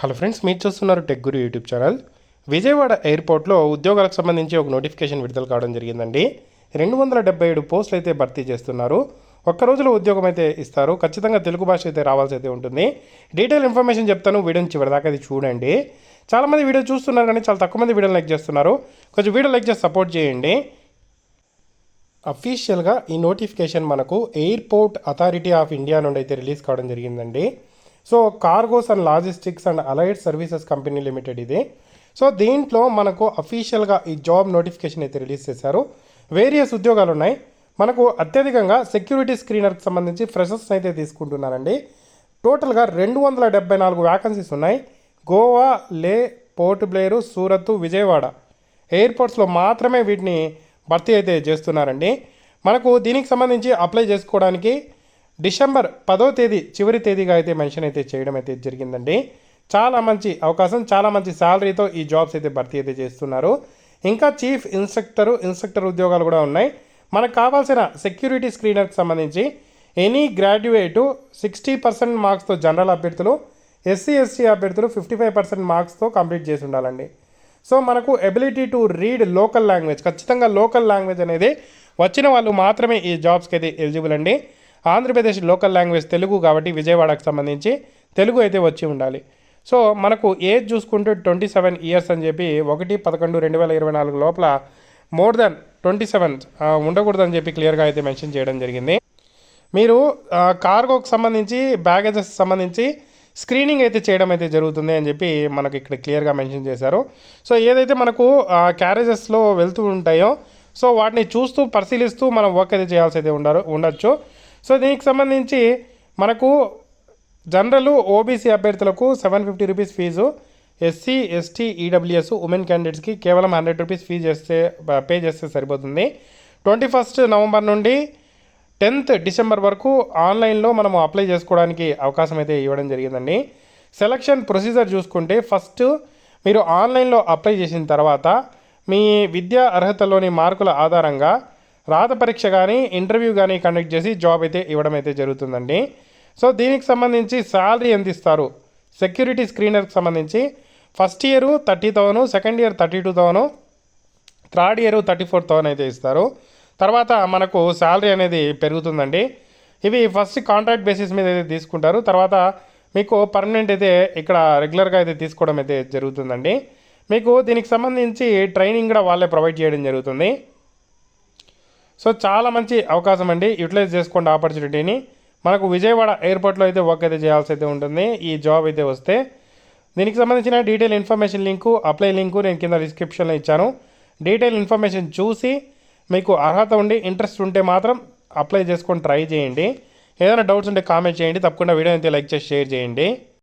Hello friends మీరు చూస్తున్నారు tech guru YouTube channel. Vijayawada ఎయిర్పోర్ట్లో ఉద్యోగాలకు సంబంధించి ఒక నోటిఫికేషన్ విడుదల కావడం జరిగిందండి. రెండు వందల డెబ్బై ఏడు పోస్టులు అయితే భర్తీ చేస్తున్నారు. ఒక్క రోజులో ఉద్యోగం అయితే ఇస్తారు. ఖచ్చితంగా తెలుగు భాష అయితే రావాల్సి అయితే ఉంటుంది. డీటెయిల్ ఇన్ఫర్మేషన్ చెప్తాను. వీడియోని చివరిదాకా అది చూడండి. చాలామంది వీడియో చూస్తున్నారు కానీ చాలా తక్కువ మంది వీడియో లైక్ చేస్తున్నారు. కొంచెం వీడియో లైక్ చేసి సపోర్ట్ చేయండి. అఫీషియల్గా ఈ నోటిఫికేషన్ మనకు ఎయిర్పోర్ట్ అథారిటీ ఆఫ్ ఇండియా నుండి అయితే రిలీజ్ కావడం జరిగిందండి. So cargos and logistics and allied services company limited ఇది. సో దీంట్లో మనకు అఫీషియల్గా ఈ జాబ్ నోటిఫికేషన్ అయితే రిలీజ్ చేశారు. వేరియస్ ఉద్యోగాలు ఉన్నాయి. మనకు అత్యధికంగా సెక్యూరిటీ స్క్రీనర్కి సంబంధించి ఫ్రెషర్స్ అయితే తీసుకుంటున్నారండి. టోటల్గా రెండు వందల డెబ్బై నాలుగు వ్యాకన్సీస్ ఉన్నాయి. గోవా లే పోర్ట్ బ్లేరు సూరత్ విజయవాడ ఎయిర్పోర్ట్స్లో మాత్రమే వీటిని భర్తీ అయితే చేస్తున్నారండి. మనకు దీనికి సంబంధించి అప్లై చేసుకోవడానికి డిసెంబర్ పదో తేదీ చివరి తేదీగా అయితే మెన్షన్ అయితే చేయడం అయితే జరిగిందండి. చాలా మంచి అవకాశం చాలా మంచి శాలరీతో ఈ జాబ్స్ అయితే భర్తీ అయితే చేస్తున్నారు. ఇంకా చీఫ్ ఇన్స్ట్రక్టరు ఇన్స్ట్రక్టర్ ఉద్యోగాలు కూడా ఉన్నాయి. మనకు కావాల్సిన సెక్యూరిటీ స్క్రీనర్కి సంబంధించి ఎనీ గ్రాడ్యుయేటు సిక్స్టీ పర్సెంట్ మార్క్స్తో జనరల్ అభ్యర్థులు ఎస్సీ ఎస్టీ అభ్యర్థులు ఫిఫ్టీ ఫైవ్ పర్సెంట్ మార్క్స్తో కంప్లీట్ చేసి ఉండాలండి. సో మనకు ability to read local language ఖచ్చితంగా లోకల్ లాంగ్వేజ్ అనేది వచ్చిన వాళ్ళు మాత్రమే ఈ జాబ్స్కి అయితే ఎలిజిబుల్ అండి. ఆంధ్రప్రదేశ్ లోకల్ లాంగ్వేజ్ తెలుగు కాబట్టి విజయవాడకు సంబంధించి తెలుగు అయితే వచ్చి ఉండాలి. సో మనకు ఏజ్ చూసుకుంటే ట్వంటీ సెవెన్ ఇయర్స్ అని చెప్పి ఒకటి పదకొండు రెండు వేల ఇరవై నాలుగు లోపల మోర్ దెన్ ట్వంటీ సెవెన్ ఉండకూడదని చెప్పి క్లియర్గా అయితే మెన్షన్ చేయడం జరిగింది. మీరు కార్గోకు కార్గోకి సంబంధించి బ్యాగేజెస్ సంబంధించి స్క్రీనింగ్ అయితే చేయడం అయితే జరుగుతుంది అని చెప్పి మనకి ఇక్కడ క్లియర్గా మెన్షన్ చేశారు. సో ఏదైతే మనకు క్యారేజెస్లో వెళ్తూ ఉంటాయో సో వాటిని చూస్తూ పరిశీలిస్తూ మనం వర్క్ అయితే చేయాల్సి అయితే ఉండరు ఉండొచ్చు. సో దీనికి సంబంధించి మనకు జనరల్ ఓబీసీ అభ్యర్థులకు seven fifty rupees fee SC ST EWS women క్యాండిడేట్స్కి కేవలం హండ్రెడ్ రూపీస్ ఫీజు చేస్తే పే చేస్తే సరిపోతుంది. ట్వంటీ ఫస్ట్ నవంబర్ నుండి టెన్త్ డిసెంబర్ వరకు ఆన్లైన్లో మనం అప్లై చేసుకోవడానికి అవకాశం అయితే ఇవ్వడం జరిగిందండి. సెలక్షన్ ప్రొసీజర్ చూసుకుంటే ఫస్ట్ మీరు ఆన్లైన్లో అప్లై చేసిన తర్వాత మీ విద్యా అర్హతలోని మార్కుల ఆధారంగా రాత పరీక్ష కానీ ఇంటర్వ్యూ కానీ కండక్ట్ చేసి జాబ్ అయితే ఇవ్వడం అయితే జరుగుతుందండి. సో దీనికి సంబంధించి శాలరీ ఎంత ఇస్తారు సెక్యూరిటీ స్క్రీనర్కి సంబంధించి first year thirty thousand second year thirty two thousand third year thirty four thousand అయితే ఇస్తారు. తర్వాత మనకు శాలరీ అనేది పెరుగుతుందండి. ఇవి ఫస్ట్ కాంట్రాక్ట్ బేసిస్ మీద అయితే తీసుకుంటారు. తర్వాత మీకు పర్మనెంట్ అయితే ఇక్కడ రెగ్యులర్గా అయితే తీసుకోవడం అయితే జరుగుతుందండి. మీకు దీనికి సంబంధించి ట్రైనింగ్ కూడా వాళ్ళే ప్రొవైడ్ చేయడం జరుగుతుంది. సో చాలా మంచి అవకాశం అండి. యూటిలైజ్ చేసుకోండి ఆపర్చునిటీని. మనకు విజయవాడ ఎయిర్పోర్ట్లో అయితే వర్క్ అయితే చేయాల్సి అయితే ఉంటుంది. ఈ జాబ్ అయితే వస్తే దీనికి సంబంధించిన detail information link apply link నేను కింద డిస్క్రిప్షన్లో ఇచ్చాను. డీటెయిల్ ఇన్ఫర్మేషన్ చూసి మీకు అర్హత ఉండి ఇంట్రెస్ట్ ఉంటే మాత్రం అప్లై చేసుకొని ట్రై చేయండి. ఏదైనా డౌట్స్ ఉంటే కామెంట్ చేయండి. తప్పకుండా వీడియో అయితే లైక్ చేసి షేర్ చేయండి.